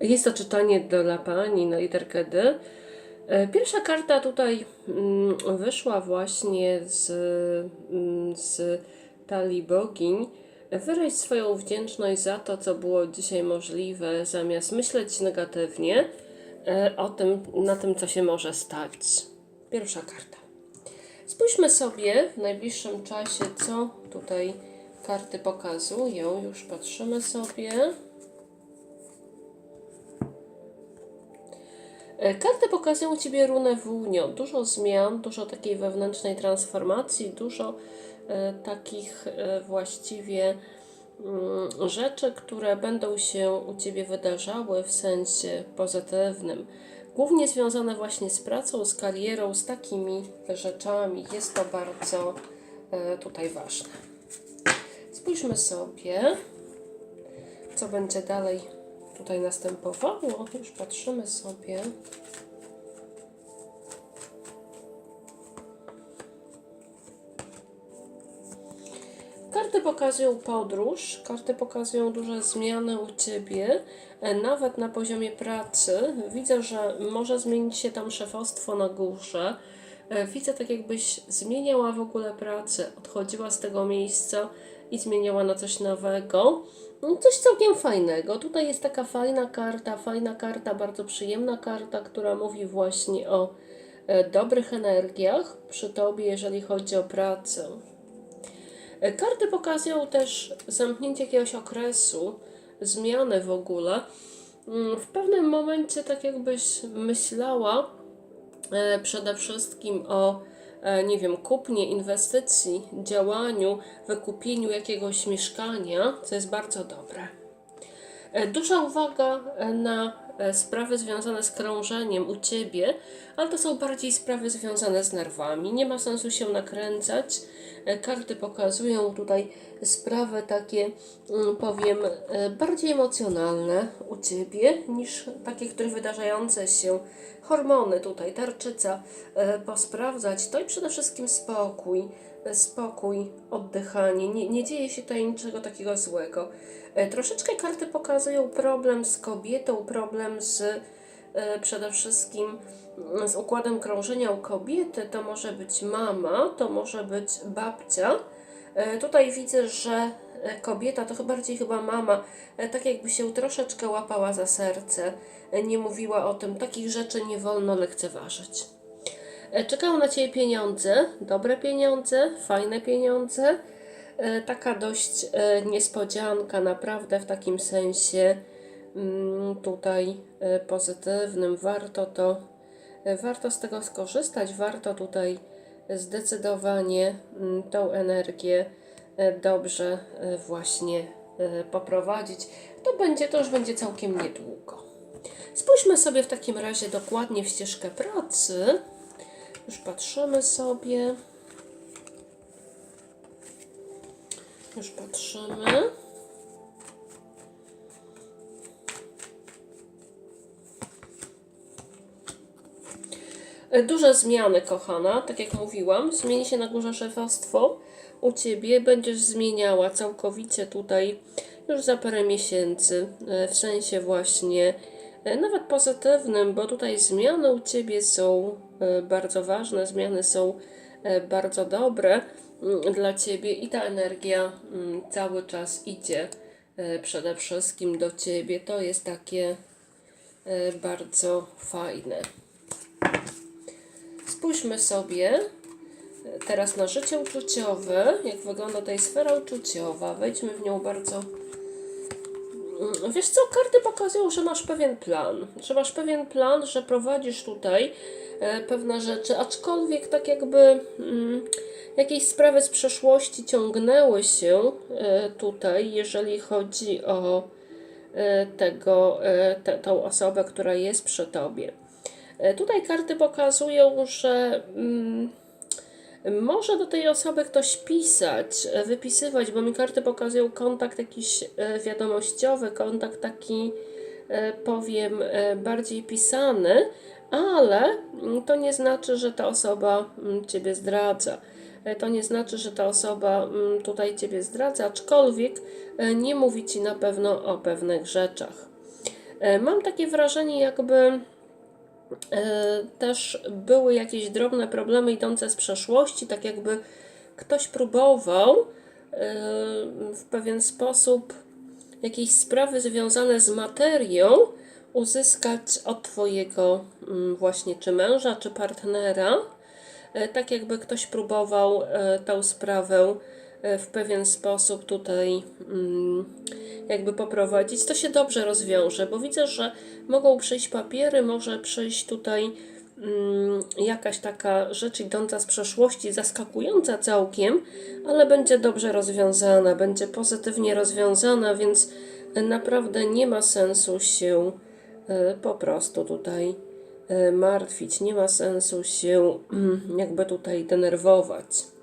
Jest to czytanie dla pani na literkę D. E, Pierwsza karta tutaj mm, wyszła właśnie z, mm, z talii bogiń. Wyraź swoją wdzięczność za to, co było dzisiaj możliwe, zamiast myśleć negatywnie e, o tym, na tym, co się może stać. Pierwsza karta. Spójrzmy sobie w najbliższym czasie, co tutaj karty pokazują. Już patrzymy sobie. Karty pokazują Ciebie runę włónią. Dużo zmian, dużo takiej wewnętrznej transformacji, dużo e, takich e, właściwie mm, rzeczy, które będą się u Ciebie wydarzały w sensie pozytywnym. Głównie związane właśnie z pracą, z karierą, z takimi rzeczami. Jest to bardzo e, tutaj ważne. Spójrzmy sobie, co będzie dalej tutaj następowało. Już patrzymy sobie. Karty pokazują podróż, karty pokazują duże zmiany u Ciebie, e, nawet na poziomie pracy. Widzę, że może zmienić się tam szefostwo na górze. E, Widzę tak jakbyś zmieniała w ogóle pracę, odchodziła z tego miejsca i zmieniała na coś nowego. No, Coś całkiem fajnego. Tutaj jest taka fajna karta, fajna karta, bardzo przyjemna karta, która mówi właśnie o e, dobrych energiach przy Tobie, jeżeli chodzi o pracę. E, Karty pokazują też zamknięcie jakiegoś okresu, zmiany w ogóle. Mm, W pewnym momencie, tak jakbyś myślała e, przede wszystkim o, nie wiem, kupnie, inwestycji, działaniu, wykupieniu jakiegoś mieszkania, co jest bardzo dobre. E, Duża uwaga e, na e, sprawy związane z krążeniem u ciebie, ale to są bardziej sprawy związane z nerwami. Nie ma sensu się nakręcać. E, Karty pokazują tutaj sprawy takie, mm, powiem, e, bardziej emocjonalne u ciebie niż takie, które wydarzające się. Hormony tutaj, tarczyca, e, posprawdzać to i przede wszystkim spokój spokój, oddychanie. Nie, nie dzieje się tutaj niczego takiego złego. E, Troszeczkę karty pokazują problem z kobietą, problem z e, przede wszystkim mm, z układem krążenia u kobiety. To może być mama, to może być babcia. E, Tutaj widzę, że e, kobieta, to chyba bardziej chyba mama, e, tak jakby się troszeczkę łapała za serce, nie mówiła o tym. Takich rzeczy nie wolno lekceważyć. Czekają na Ciebie pieniądze, dobre pieniądze, fajne pieniądze. Taka dość niespodzianka, naprawdę w takim sensie mm, tutaj pozytywnym. Warto to, warto z tego skorzystać, warto tutaj zdecydowanie mm, tą energię e, dobrze e, właśnie e, poprowadzić. To będzie, to już będzie całkiem niedługo. Spójrzmy sobie w takim razie dokładnie w ścieżkę pracy. Już patrzymy sobie. Już patrzymy. Duże zmiany, kochana, tak jak mówiłam, zmieni się na górze szefostwo. U Ciebie będziesz zmieniała całkowicie tutaj już za parę miesięcy, e, w sensie właśnie e, nawet pozytywnym, bo tutaj zmiany u Ciebie są e, bardzo ważne, zmiany są bardzo dobre mm, dla Ciebie i ta energia mm, cały czas idzie przede wszystkim do Ciebie. To jest takie bardzo fajne. Spójrzmy sobie teraz na życie uczuciowe, jak wygląda tutaj sfera uczuciowa. Wejdźmy w nią bardzo. Mm, Wiesz co, karty pokazują, że masz pewien plan, że masz pewien plan, że prowadzisz tutaj e, pewne rzeczy, aczkolwiek tak jakby mm, jakieś sprawy z przeszłości ciągnęły się e, tutaj, jeżeli chodzi o e, tego, te, tą osobę, która jest przy tobie. E, Tutaj karty pokazują, że mm, może do tej osoby ktoś pisać, e, wypisywać, bo mi karty pokazują kontakt jakiś e, wiadomościowy, kontakt taki, powiem, bardziej pisany, ale mm, to nie znaczy, że ta osoba mm, Ciebie zdradza. To nie znaczy, że ta osoba mm, tutaj Ciebie zdradza, aczkolwiek nie mówi Ci na pewno o pewnych rzeczach. Mam takie wrażenie, jakby też były jakieś drobne problemy idące z przeszłości, tak jakby ktoś próbował e, w pewien sposób jakieś sprawy związane z materią uzyskać od Twojego mm, właśnie czy męża, czy partnera. E, Tak jakby ktoś próbował e, tę sprawę e, w pewien sposób tutaj mm, jakby poprowadzić, to się dobrze rozwiąże, bo widzę, że mogą przyjść papiery, może przyjść tutaj mm, jakaś taka rzecz idąca z przeszłości, zaskakująca całkiem, ale będzie dobrze rozwiązana, będzie pozytywnie rozwiązana, więc naprawdę nie ma sensu się e, po prostu tutaj e, martwić, nie ma sensu się mm, jakby tutaj denerwować.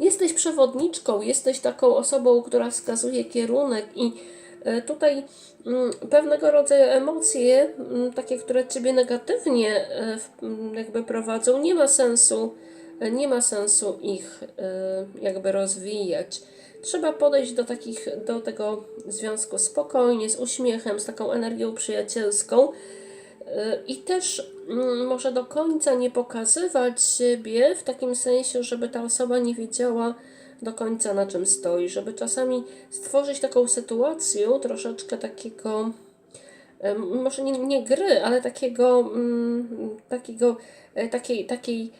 Jesteś przewodniczką, jesteś taką osobą, która wskazuje kierunek i e, tutaj mm, pewnego rodzaju emocje, mm, takie, które ciebie negatywnie e, mm, jakby prowadzą, nie ma sensu, e, nie ma sensu ich jakby rozwijać. Trzeba podejść do takich, do tego związku spokojnie, z uśmiechem, z taką energią przyjacielską. I też mm, może do końca nie pokazywać siebie w takim sensie, żeby ta osoba nie wiedziała do końca na czym stoi, żeby czasami stworzyć taką sytuację troszeczkę takiego, może nie, nie gry, ale takiego, mm, takiego e, takiej, takiej,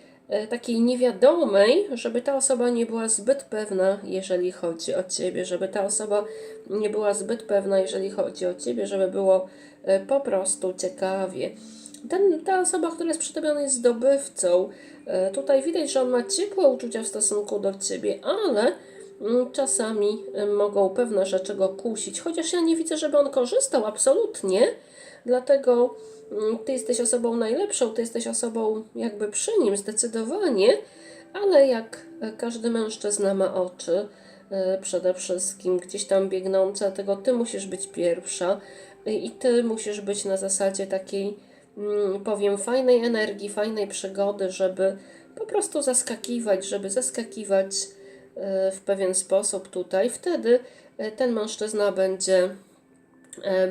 takiej niewiadomej, żeby ta osoba nie była zbyt pewna, jeżeli chodzi o ciebie, żeby ta osoba nie była zbyt pewna, jeżeli chodzi o ciebie, żeby było e, po prostu ciekawie. Ten, ta osoba, która jest przedstawiona, jest zdobywcą. E, Tutaj widać, że on ma ciepłe uczucia w stosunku do ciebie, ale mm, czasami e, mogą pewne rzeczy go kusić. Chociaż ja nie widzę, żeby on korzystał absolutnie, dlatego ty jesteś osobą najlepszą, ty jesteś osobą jakby przy nim zdecydowanie, ale jak e, każdy mężczyzna ma oczy, e, przede wszystkim gdzieś tam biegnące, dlatego ty musisz być pierwsza e, i ty musisz być na zasadzie takiej, mm, powiem, fajnej energii, fajnej przygody, żeby po prostu zaskakiwać, żeby zaskakiwać w pewien sposób tutaj. Wtedy ten mężczyzna będzie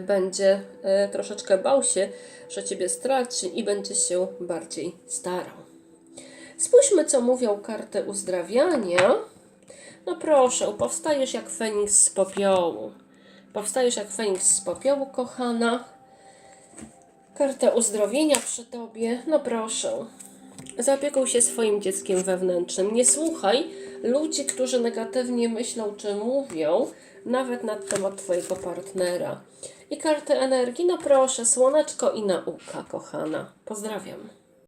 będzie e, troszeczkę bał się, że ciebie straci i będzie się bardziej starał. Spójrzmy, co mówią karty uzdrawiania. No proszę, powstajesz jak Feniks z popiołu. Powstajesz jak Feniks z popiołu, kochana. Karta uzdrowienia przy tobie. No proszę. Zaopiekuj się swoim dzieckiem wewnętrznym. Nie słuchaj ludzi, którzy negatywnie myślą czy mówią, nawet na temat Twojego partnera. I karty energii, no proszę, słoneczko i nauka, kochana. Pozdrawiam.